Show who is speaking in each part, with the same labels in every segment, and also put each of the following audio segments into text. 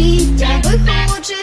Speaker 1: ліття виходжу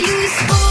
Speaker 1: you.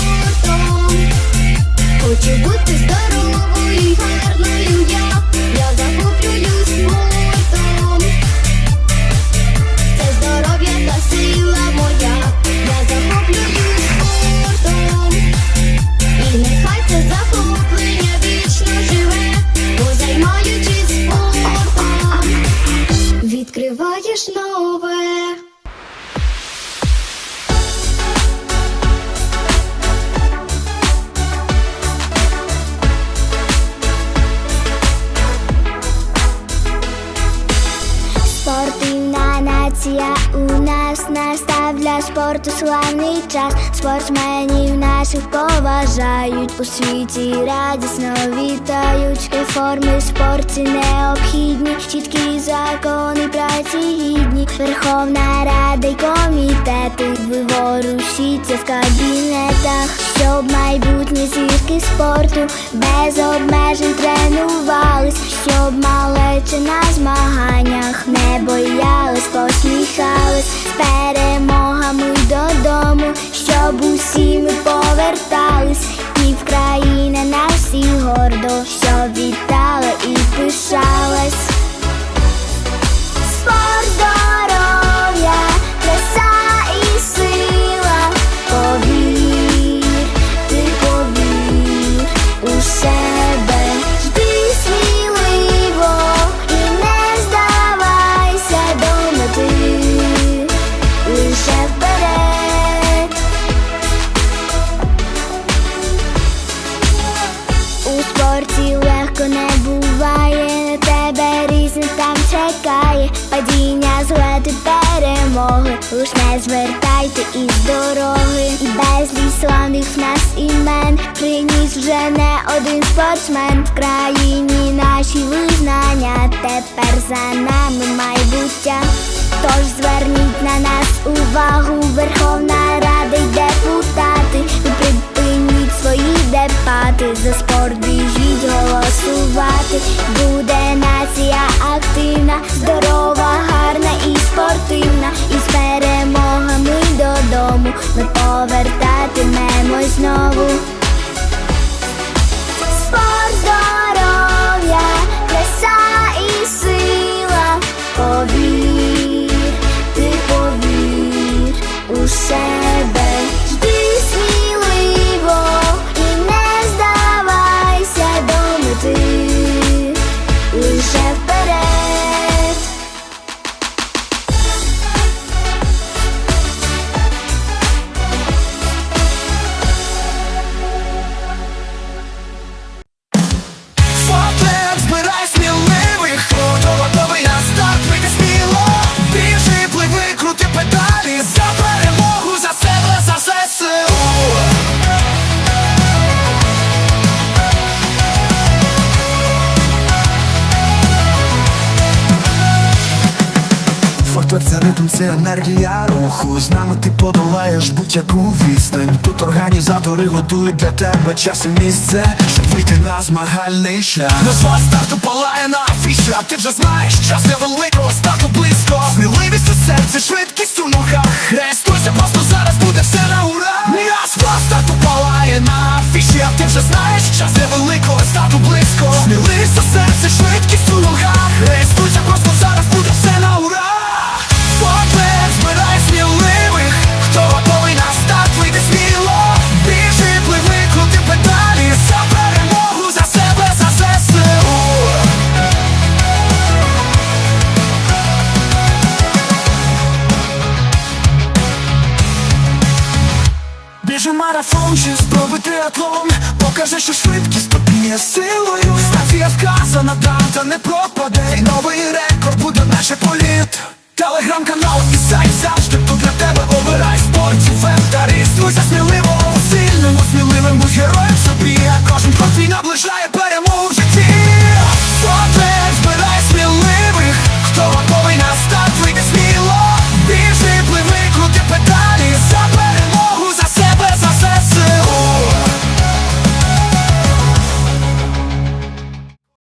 Speaker 1: Нація у нас настав для спорту славний час. Спортсменів наших поважають у світі радісно вітають. Реформи в спорті необхідні, чіткі закони праці гідні. Верховна Рада й комітети виворушіться в кабінетах, щоб майбутні зірки спорту без обмежень тренувались, щоб малечі на змаганнях не боялись, посміхались перемогами додому, щоб усі ми повертались, чекає, падіння, злети, перемоги, лиш не звертайте із дороги, безліч славних нас імен, приніс вже не один спортсмен. В країні наші визнання, тепер за нами майбуття. Тож зверніть на нас увагу, Верховна Рада й депутати, ви припиніть свої депати, за
Speaker 2: Це ритм, це енергія руху. З нами ти подолаєш будь-яку відстань. Тут організатори готують для тебе час і місце Щоб вийти на змагальний шлях. Назва старту палає на афіші А ти вже знаєш, час для великого старту близько. Сміливість у серці, швидкість у ногах. Реєструйся, просто зараз буде все на ура. Назва старту палає на афіші А ти вже знаєш, час для великого старту близько Вчися, що швидкість попіє силою. Стація вказана, дата не пропаде. І Новий рекорд буде наш політ. Телеграм-канал і сайт завжди тут для тебе. Обирай спортів та ріснуйся сміливо, сильним сміливим будь героєм собі. Кожен профіль наближає перед